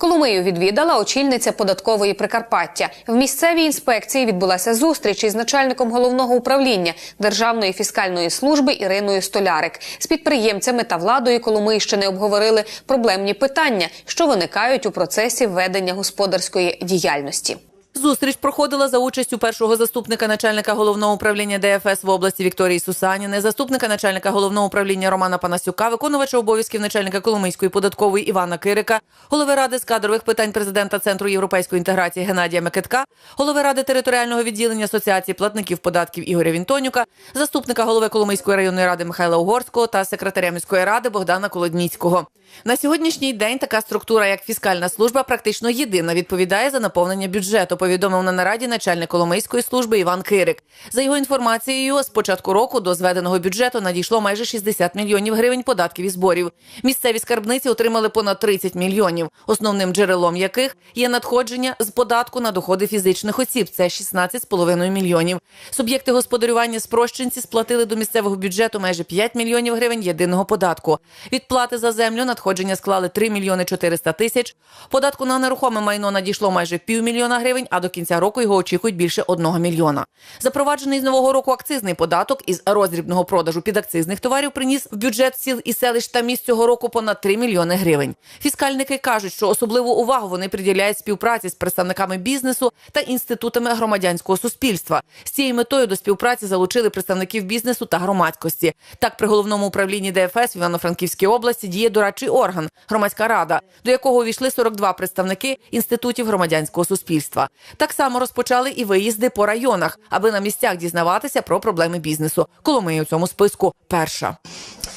Коломию відвідала очільниця податкової Прикарпаття. В місцевій інспекції відбулася зустріч із начальником головного управління Державної фіскальної служби Іриною Столярик. З підприємцями та владою Коломийщини обговорили проблемні питання, що виникають у процесі ведення господарської діяльності. Зустріч проходила за участю першого заступника начальника головного управління ДФС в області Вікторії Сусаніни, заступника начальника головного управління Романа Панасюка, виконувача обов'язків начальника Коломийської податкової Івана Кирика, голови ради з кадрових питань президента Центру європейської інтеграції Геннадія Микитка, голови ради територіального відділення Асоціації платників податків Ігоря Вінтонюка, заступника голови Коломийської районної ради Михайла Угорського та секретаря міської ради Богдана Колодніцького. На сьогоднішній день така структура, як фіскальна служба, практично єдина відповідає за наповнення бюджету. Повідомив на нараді начальник Коломийської служби Іван Кирик. За його інформацією, з початку року до зведеного бюджету надійшло майже 60 мільйонів гривень податків і зборів. Місцеві скарбниці отримали понад 30 мільйонів, основним джерелом яких є надходження з податку на доходи фізичних осіб. Це 16,5 мільйонів. Суб'єкти господарювання спрощенці сплатили до місцевого бюджету майже 5 мільйонів гривень єдиного податку. Від плати за землю надходження склали 3 мільйони 400 тисяч. Податку на нерухоме майно надійшло майже півмільйона гривень, а до кінця року його очікують більше 1 мільйона. Запроваджений з нового року акцизний податок із роздрібного продажу підакцизних товарів приніс в бюджет сіл і селищ та міст цього року понад 3 мільйони гривень. Фіскальники кажуть, що особливу увагу вони приділяють співпраці з представниками бізнесу та інститутами громадянського суспільства. З цією метою до співпраці залучили представників бізнесу та громадськості. Так, при головному управлінні ДФС в Івано-Франківській області діє дорадчий орган громадська рада, до якого увійшли 42 представники інститутів громадянського суспільства. Так само розпочали і виїзди по районах, аби на місцях дізнаватися про проблеми бізнесу. Коломия у цьому списку перша.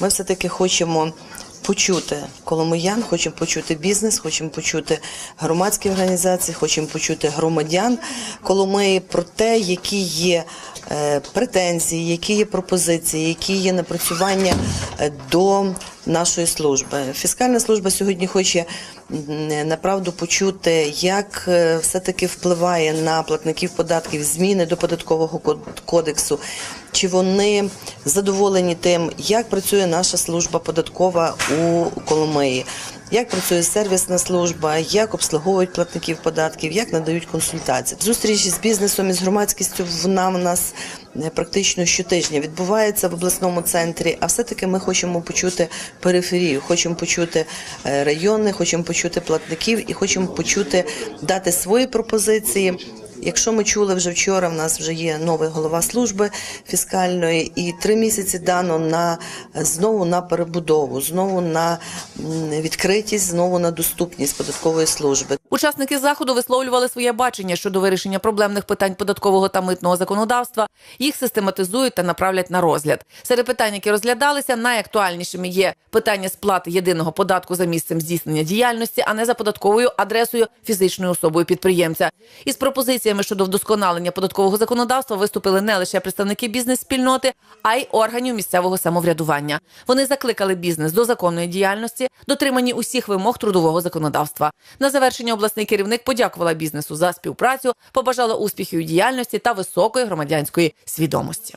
Ми все-таки хочемо почути коломиян, хочемо почути бізнес, хочемо почути громадські організації, хочемо почути громадян Коломиї про те, які є е, претензії, які є пропозиції, які є напрацювання е, до нашої служби. Фіскальна служба сьогодні хоче направду почути, як е, все-таки впливає на платників податків зміни до податкового код- кодексу, чи вони задоволені тим, як працює наша служба податкова у Коломиї. Як працює сервісна служба, як обслуговують платників податків, як надають консультації. Зустрічі з бізнесом і з громадськістю вона в нас е, практично щотижня відбувається в обласному центрі. А все-таки ми хочемо почути периферію, хочемо почути е, райони, хочемо почути платників і хочемо почути дати свої пропозиції. Якщо ми чули вже вчора, в нас вже є новий голова служби фіскальної, і три місяці дано на знову на перебудову, знову на відкритість, знову на доступність податкової служби. Учасники заходу висловлювали своє бачення щодо вирішення проблемних питань податкового та митного законодавства. Їх систематизують та направлять на розгляд. Серед питань, які розглядалися, найактуальнішими є питання сплати єдиного податку за місцем здійснення діяльності, а не за податковою адресою фізичною особою підприємця. Із пропозиціями щодо вдосконалення податкового законодавства виступили не лише представники бізнес-спільноти, а й органів місцевого самоврядування. Вони закликали бізнес до законної діяльності, дотримані усіх вимог трудового законодавства. На завершення обласний керівник подякувала бізнесу за співпрацю, побажала успіхів у діяльності та високої громадянської свідомості.